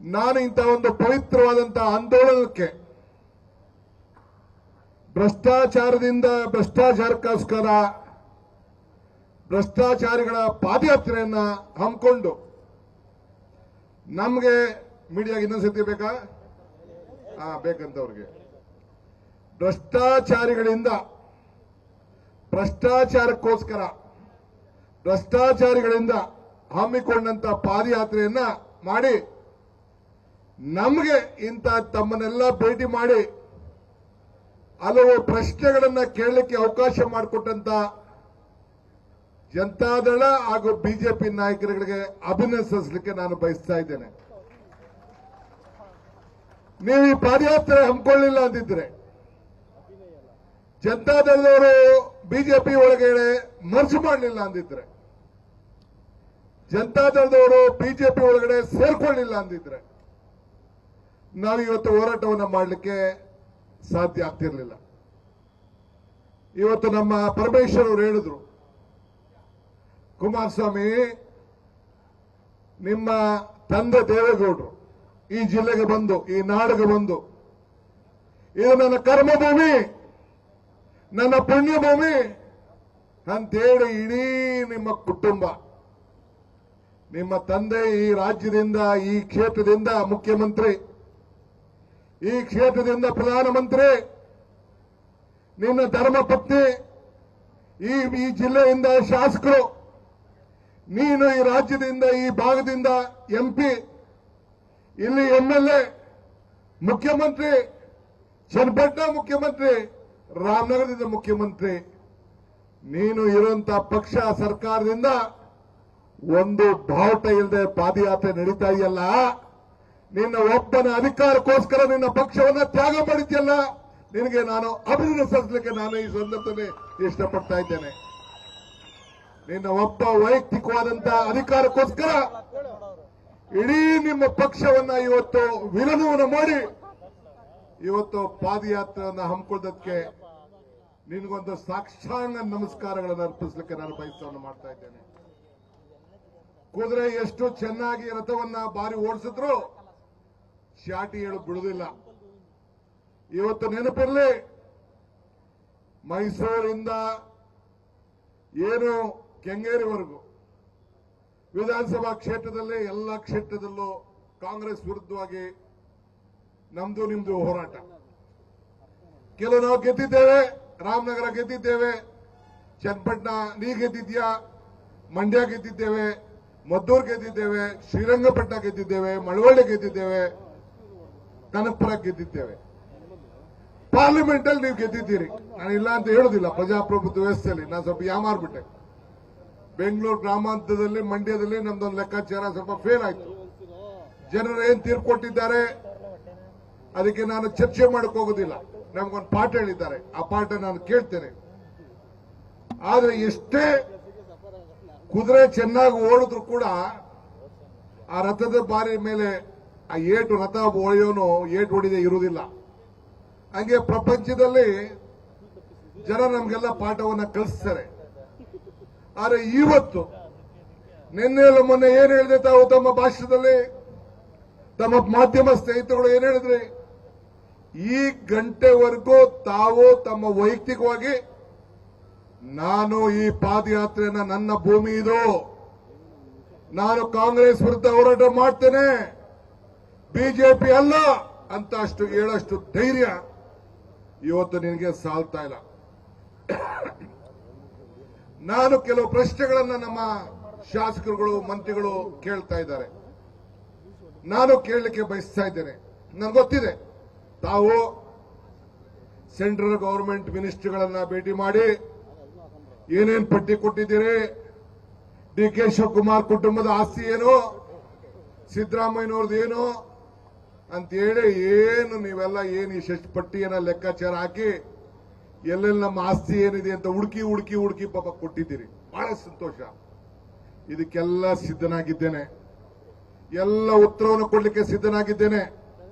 ನಾನು ಇಂಥ ಒಂದು ಪವಿತ್ರವಾದಂತಹ ಆಂದೋಲನಕ್ಕೆ ಭ್ರಷ್ಟಾಚಾರದಿಂದ ಭ್ರಷ್ಟಾಚಾರಕ್ಕೋಸ್ಕರ ಭ್ರಷ್ಟಾಚಾರಿಗಳ ಪಾದಯಾತ್ರೆಯನ್ನ ಹಮ್ಮಿಕೊಂಡು ನಮಗೆ ಮೀಡಿಯಾಗೆ ಇನ್ನೊಂದ್ಸತಿ ಬೇಕಾ? ಹಾ ಬೇಕಂತವ್ರಿಗೆ. ಭ್ರಷ್ಟಾಚಾರಿಗಳಿಂದ ಭ್ರಷ್ಟಾಚಾರಕ್ಕೋಸ್ಕರ ಭ್ರಷ್ಟಾಚಾರಿಗಳಿಂದ ಹಮ್ಮಿಕೊಂಡಂತ ಪಾದಯಾತ್ರೆಯನ್ನ ಮಾಡಿ ನಮಗೆ ಇಂತ ತಮ್ಮನ್ನೆಲ್ಲ ಭೇಟಿ ಮಾಡಿ ಹಲವು ಪ್ರಶ್ನೆಗಳನ್ನ ಕೇಳಲಿಕ್ಕೆ ಅವಕಾಶ ಮಾಡಿಕೊಟ್ಟಂತ ಜನತಾದಳ ಹಾಗೂ ಬಿಜೆಪಿ ನಾಯಕರುಗಳಿಗೆ ಅಭಿನಂದಿಸಲಿಕ್ಕೆ ನಾನು ಬಯಸ್ತಾ ಇದ್ದೇನೆ. ನೀವು ಈ ಪಾದಯಾತ್ರೆ ಹಮ್ಮಿಕೊಳ್ಳಿಲ್ಲ ಅಂದಿದ್ರೆ ಜನತಾದಳದವರು ಬಿಜೆಪಿ ಒಳಗಡೆ ಮರ್ಜು ಮಾಡಲಿಲ್ಲ ಅಂದಿದ್ರೆ, ಜನತಾದಳದವರು ಬಿಜೆಪಿ ಒಳಗಡೆ ಸೇರ್ಕೊಳ್ಳಿಲ್ಲ ಅಂದಿದ್ರೆ ನಾವು ಇವತ್ತು ಹೋರಾಟವನ್ನು ಮಾಡಲಿಕ್ಕೆ ಸಾಧ್ಯ ಆಗ್ತಿರ್ಲಿಲ್ಲ. ಇವತ್ತು ನಮ್ಮ ಪರಮೇಶ್ವರ್ ಅವರು ಹೇಳಿದ್ರು, ಕುಮಾರಸ್ವಾಮಿ, ನಿಮ್ಮ ತಂದೆ ದೇವೇಗೌಡರು ಈ ಜಿಲ್ಲೆಗೆ ಬಂದು, ಈ ನಾಡಿಗೆ ಬಂದು, ಇದು ನನ್ನ ಕರ್ಮಭೂಮಿ, ನನ್ನ ಪುಣ್ಯಭೂಮಿ ಅಂತೇಳಿ ಇಡೀ ನಿಮ್ಮ ಕುಟುಂಬ, ನಿಮ್ಮ ತಂದೆ ಈ ರಾಜ್ಯದಿಂದ, ಈ ಕ್ಷೇತ್ರದಿಂದ ಮುಖ್ಯಮಂತ್ರಿ ಈ ಕ್ಷೇತ್ರದಿಂದ ಪ್ರಧಾನಮಂತ್ರಿ, ನಿನ್ನ ಧರ್ಮಪತ್ನಿ ಈ ಈ ಜಿಲ್ಲೆಯಿಂದ ಶಾಸಕರು, ನೀನು ಈ ರಾಜ್ಯದಿಂದ, ಈ ಭಾಗದಿಂದ ಎಂಪಿ ಇಲ್ಲಿ ಎಂಎಲ್ಎ ಮುಖ್ಯಮಂತ್ರಿ, ಚನ್ನಪಟ್ಟಣ ಮುಖ್ಯಮಂತ್ರಿ, ರಾಮನಗರದಿಂದ ಮುಖ್ಯಮಂತ್ರಿ, ನೀನು ಇರುವಂತ ಪಕ್ಷ ಸರ್ಕಾರದಿಂದ ಒಂದು ಬಾವುಟ ಇಲ್ಲದೆ ಪಾದಯಾತ್ರೆ ನಡೀತಾ ಇದೆಯಲ್ಲ? ನಿನ್ನ ಒಬ್ಬನ ಅಧಿಕಾರಕ್ಕೋಸ್ಕರ ನಿನ್ನ ಪಕ್ಷವನ್ನ ತ್ಯಾಗ ಮಾಡಿದ್ಯಲ್ಲ, ನಿನಗೆ ನಾನು ಅಭಿನಂದಿಸಲಿಕ್ಕೆ ನಾನು ಈ ಸಂದರ್ಭದಲ್ಲಿ ಇಷ್ಟಪಡ್ತಾ ಇದ್ದೇನೆ. ನಿನ್ನ ಒಬ್ಬ ವೈಯಕ್ತಿಕವಾದಂತಹ ಅಧಿಕಾರಕ್ಕೋಸ್ಕರ ಇಡೀ ನಿಮ್ಮ ಪಕ್ಷವನ್ನ ಇವತ್ತು ವಿಲನವನ್ನು ಮಾಡಿ, ಇವತ್ತು ಪಾದಯಾತ್ರೆಯನ್ನ ಹಮ್ಮಿಕೊಳ್ಳೋದಕ್ಕೆ ನಿನಗೊಂದು ಸಾಕ್ಷಾಂಗ ನಮಸ್ಕಾರಗಳನ್ನು ಅರ್ಪಿಸಲಿಕ್ಕೆ ನಾನು ಬಯಸವನ್ನು ಮಾಡ್ತಾ ಇದ್ದೇನೆ. ಕುದುರೆ ಎಷ್ಟು ಚೆನ್ನಾಗಿ ರಥವನ್ನ ಬಾರಿ ಓಡಿಸಿದ್ರು ಶಾಟಿ ಹೇಳಕ್ ಬಿಡುದಿಲ್ಲ. ಇವತ್ತು ನೆನಪಿರಲಿ, ಮೈಸೂರಿಂದ ಏನು ಕೆಂಗೇರಿವರೆಗೂ ವಿಧಾನಸಭಾ ಕ್ಷೇತ್ರದಲ್ಲಿ ಎಲ್ಲ ಕ್ಷೇತ್ರದಲ್ಲೂ ಕಾಂಗ್ರೆಸ್ ವಿರುದ್ಧವಾಗಿ ನಮ್ದು ನಿಮ್ದು ಹೋರಾಟ. ಕೆಲವು ನಾವು ಗೆದ್ದಿದ್ದೇವೆ, ರಾಮನಗರ ಗೆದ್ದಿದ್ದೇವೆ, ಚನ್ನಪಟ್ಟಣ, ನೀ ಗೆದ್ದಿದ್ಯಾ, ಮಂಡ್ಯ ಗೆದ್ದಿದ್ದೇವೆ, ಮದ್ದೂರು ಗೆದ್ದಿದ್ದೇವೆ, ಶ್ರೀರಂಗಪಟ್ಟಣ ಗೆದ್ದಿದ್ದೇವೆ, ಮಳವಳ್ಳಿ ಗೆದ್ದಿದ್ದೇವೆ ಕನಕಪುರ ಗೆದ್ದಿದ್ದೇವೆ. ಪಾರ್ಲಿಮೆಂಟ್ ಅಲ್ಲಿ ನೀವು ಗೆದ್ದಿದ್ದೀರಿ. ನಾನು ಇಲ್ಲ ಅಂತ ಹೇಳುದಿಲ್ಲ. ಪ್ರಜಾಪ್ರಭುತ್ವ ವ್ಯವಸ್ಥೆಯಲ್ಲಿ. ನಾನು ಸ್ವಲ್ಪ ಯಾಮಾರ್ಬಿಟ್ಟೆ ಬೆಂಗಳೂರು ಗ್ರಾಮಾಂತರದಲ್ಲಿ, ಮಂಡ್ಯದಲ್ಲಿ ನಮ್ದೊಂದು ಲೆಕ್ಕಾಚಾರ ಸ್ವಲ್ಪ ಫೇಲ್ ಆಯ್ತು. ಜನರು ಏನ್ ತೀರ್ಪು ಕೊಟ್ಟಿದ್ದಾರೆ? ಅದಕ್ಕೆ ನಾನು ಚರ್ಚೆ ಮಾಡಕ್ ಹೋಗೋದಿಲ್ಲ. ನಮ್ಗೊಂದು ಪಾಠ ಹೇಳಿದ್ದಾರೆ. ಆ ಪಾಠ ನಾನು ಕೇಳ್ತೇನೆ. ಆದ್ರೆ ಎಷ್ಟೇ ಕುದುರೆ ಚೆನ್ನಾಗಿ ಓಡಿದ್ರು ಕೂಡ ಆ ರಥದ ಬಾರಿ ಮೇಲೆ ಆ ಏಟು ರಥ ಒಳೆಯೋನು ಏಟು ಹೊಡಿದೆ ಇರುವುದಿಲ್ಲ. ಹಂಗೆ ಪ್ರಪಂಚದಲ್ಲಿ ಜನ ನಮ್ಗೆಲ್ಲ ಪಾಠವನ್ನ ಕಲಿಸ್ತಾರೆ. ಆದ್ರೆ ಇವತ್ತು ನಿನ್ನೆ ಮೊನ್ನೆ ಏನ್ ಹೇಳಿದೆ ತಾವು ತಮ್ಮ ಭಾಷಣದಲ್ಲಿ? ತಮ್ಮ ಮಾಧ್ಯಮ ಸ್ನೇಹಿತರುಗಳು ಏನ್ ಹೇಳಿದ್ರಿ? ಈ ಗಂಟೆವರೆಗೂ ತಾವು ತಮ್ಮ ವೈಯಕ್ತಿಕವಾಗಿ, ನಾನು ಈ ಪಾದಯಾತ್ರೆಯನ್ನ ನನ್ನ ಭೂಮಿ ಇದು. ನಾನು ಕಾಂಗ್ರೆಸ್ ವಿರುದ್ಧ ಹೋರಾಟ ಮಾಡ್ತೇನೆ. ಬಿಜೆಪಿ ಅಲ್ಲ ಅಂತ ಅಷ್ಟು ಹೇಳಷ್ಟು ಧೈರ್ಯ ಇವತ್ತು ನಿನಗೆ ಸಾಲ್ತಾ ಇಲ್ಲ. ನಾನು ಕೆಲವು ಪ್ರಶ್ನೆಗಳನ್ನ ನಮ್ಮ ಶಾಸಕರುಗಳು, ಮಂತ್ರಿಗಳು ಕೇಳ್ತಾ ಇದ್ದಾರೆ. ನಾನು ಕೇಳಲಿಕ್ಕೆ ಬಯಸ್ತಾ ಇದ್ದೇನೆ. ನನಗೆ ಗೊತ್ತಿದೆ. ತಾವು ಸೆಂಟ್ರಲ್ ಗವರ್ಮೆಂಟ್ ಮಿನಿಸ್ಟರ್ಗಳನ್ನ ಭೇಟಿ ಮಾಡಿ ಏನೇನ್ ಪಟ್ಟಿ ಕೊಟ್ಟಿದ್ದೀರಿ, ಡಿ ಕೆ ಶಿವಕುಮಾರ್ ಕುಟುಂಬದ ಆಸ್ತಿ ಏನು, ಸಿದ್ದರಾಮಯ್ಯನವ್ರದ್ದು ಏನು ಅಂತೇಳಿ ಏನು ನೀವೆಲ್ಲ ಏನು ಈ ಶೆಸ್ಟ್ ಪಟ್ಟಿಯನ್ನ ಲೆಕ್ಕಾಚಾರ ಹಾಕಿ ಎಲ್ಲೆಲ್ಲಿ ನಮ್ಮ ಆಸ್ತಿ ಏನಿದೆ ಅಂತ ಹುಡುಕಿ ಹುಡುಕಿ ಹುಡುಕಿ ಪಾಪ ಕೊಟ್ಟಿದ್ದೀರಿ. ಬಹಳ ಸಂತೋಷ. ಇದಕ್ಕೆಲ್ಲ ಸಿದ್ಧನಾಗಿದ್ದೇನೆ. ಎಲ್ಲ ಉತ್ತರವನ್ನು ಕೊಡ್ಲಿಕ್ಕೆ ಸಿದ್ಧನಾಗಿದ್ದೇನೆ.